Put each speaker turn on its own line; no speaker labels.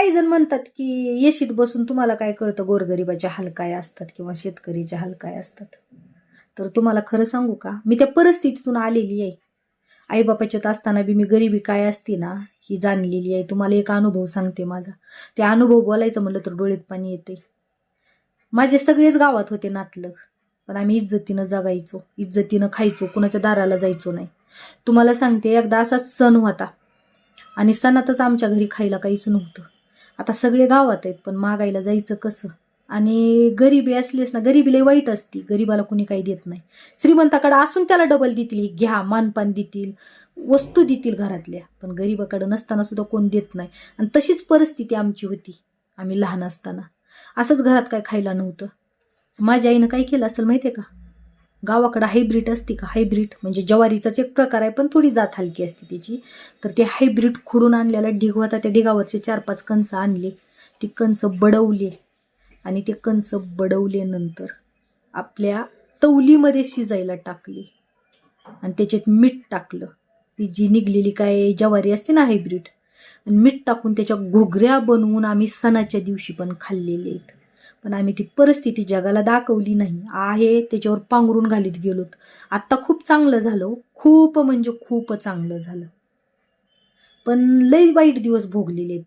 काही जण म्हणतात की येशीत बसून तुम्हाला काय कळतं? गोरगरिबाचे हाल काय असतात किंवा शेतकरीचे हाल काय असतात. तर तुम्हाला खरं सांगू का? मी त्या परिस्थितीतून आलेली आहे. आईबापाच्यात असताना बी मी गरिबी काय असते ना ही जाणलेली आहे. तुम्हाला एक अनुभव सांगते माझा. ते अनुभव बोलायचं म्हणलं तर डोळ्यात पाणी येते माझे सगळेच गावात होते नातलग. पण आम्ही इज्जतीनं जगायचो. इज्जतीनं खायचो. कुणाच्या दाराला जायचो नाही. तुम्हाला सांगते एकदा असाच सण होता. आणि सणातच आमच्या घरी खायला काहीच नव्हतं. आता सगळे गावात आहेत पण मागायला जायचं कसं? आणि गरिबी असलीच ना गरिबी लई वाईट असती. गरिबाला कुणी काही देत नाही. श्रीमंताकडं असून त्याला डबल देतील. घ्या मानपान देतील वस्तू देतील घरातल्या. पण गरिबाकडं नसताना सुद्धा कोण देत नाही. आणि तशीच परिस्थिती आमची होती आम्ही लहान असताना. असंच घरात काय खायला नव्हतं. माझ्या आईनं काय केलं असेल माहिती आहे का? गावाकडं हायब्रीड असते का? हायब्रीड म्हणजे ज्वारीचाच एक प्रकार आहे पण थोडी जात हलकी असते त्याची. तर ते हायब्रीड खुडून आणलेला ढिग होता त्या ढिगावरचे चार पाच कणसं आणले. ती कणसं बडवले आणि ते कणसं बडवल्यानंतर आपल्या तवलीमध्ये शिजायला टाकली आणि त्याच्यात मीठ टाकलं. ती जी निघलेली काय ज्वारी असते ना हायब्रीड आणि मीठ टाकून त्याच्या घोगऱ्या बनवून आम्ही सणाच्या दिवशी पण खाल्लेले आहेत. पण आम्ही ती परिस्थिती जगाला दाखवली नाही. आहे त्याच्यावर पांघरून घालीत गेलोत. आत्ता खूप चांगलं झालं हो. खूप म्हणजे खूप चांगलं झालं. पण लई वाईट दिवस भोगलेले आहेत.